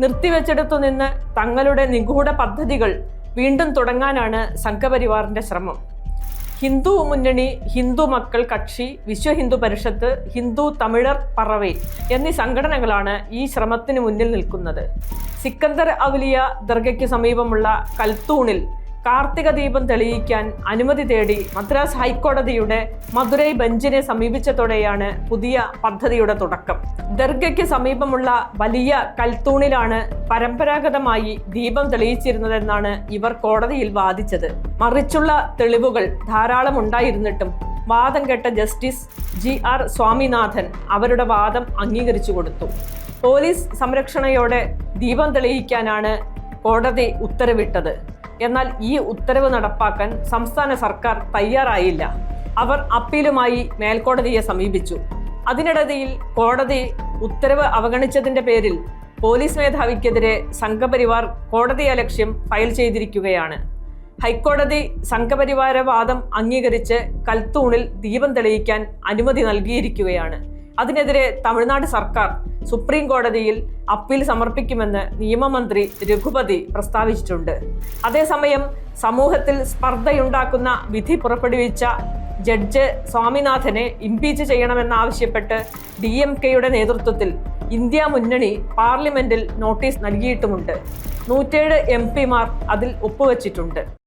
നിർത്തിവെച്ചിടത്തു നിന്ന് തങ്ങളുടെ നിഗൂഢ പദ്ധതികൾ വീണ്ടും തുടങ്ങാനാണ് സംഘപരിവാറിന്റെ ശ്രമം. ഹിന്ദു മുന്നണി ഹിന്ദു മക്കൾ കക്ഷി വിശ്വ ഹിന്ദു പരിഷത്ത് ഹിന്ദു തമിഴർ പറവേ എന്നീ സംഘടനകളാണ് ഈ ശ്രമത്തിന് മുന്നിൽ നിൽക്കുന്നത്. സിക്കന്ദർ അവലിയ ദർഗയ്ക്ക് സമീപമുള്ള കൽത്തൂണിൽ കാർത്തിക ദീപം തെളിയിക്കാൻ അനുമതി തേടി മദ്രാസ് ഹൈക്കോടതിയുടെ മധുരൈ ബെഞ്ചിനെ സമീപിച്ചതോടെയാണ് പുതിയ പദ്ധതിയുടെ തുടക്കം. ദർഗയ്ക്ക് സമീപമുള്ള വലിയ കൽത്തൂണിലാണ് പരമ്പരാഗതമായി ദീപം തെളിയിച്ചിരുന്നതെന്നാണ് ഇവർ കോടതിയിൽ വാദിച്ചത്. മറിച്ചുള്ള തെളിവുകൾ ധാരാളം ഉണ്ടായിരുന്നിട്ടും വാദം കേട്ട ജസ്റ്റിസ് ജി ആർ സ്വാമിനാഥൻ അവരുടെ വാദം അംഗീകരിച്ചു കൊടുത്തു. പോലീസ് സംരക്ഷണയോടെ ദീപം തെളിയിക്കാനാണ് കോടതി ഉത്തരവിട്ടത്. എന്നാൽ ഈ ഉത്തരവ് നടപ്പാക്കാൻ സംസ്ഥാന സർക്കാർ തയ്യാറായില്ല. അവർ അപ്പീലുമായി മേൽക്കോടതിയെ സമീപിച്ചു. അതിനിടയിൽ കോടതി ഉത്തരവ് അവഗണിച്ചതിന്റെ പേരിൽ പോലീസ് മേധാവിക്കെതിരെ സംഘപരിവാർ കോടതിയെ ലക്ഷ്യം ഫയൽ ചെയ്തിരിക്കുകയാണ്. ഹൈക്കോടതി സംഘപരിവാര വാദം അംഗീകരിച്ച് കൽത്തൂണിൽ ദീപം തെളിയിക്കാൻ അനുമതി നൽകിയിരിക്കുകയാണ്. അതിനെതിരെ തമിഴ്നാട് സർക്കാർ സുപ്രീം കോടതിയിൽ അപ്പീൽ സമർപ്പിക്കുമെന്ന് നിയമമന്ത്രി രഘുപതി പ്രസ്താവിച്ചിട്ടുണ്ട്. അതേസമയം സമൂഹത്തിൽ സ്പർദ്ധയുണ്ടാക്കുന്ന വിധി പുറപ്പെടുവിച്ച ജഡ്ജ് സ്വാമിനാഥനെ ഇംപീച്ച് ചെയ്യണമെന്നാവശ്യപ്പെട്ട് ഡി എം കെയുടെ നേതൃത്വത്തിൽ ഇന്ത്യ മുന്നണി പാർലമെന്റിൽ നോട്ടീസ് നൽകിയിട്ടുമുണ്ട്. നൂറ്റേഴ് എം പിമാർ അതിൽ ഒപ്പുവച്ചിട്ടുണ്ട്.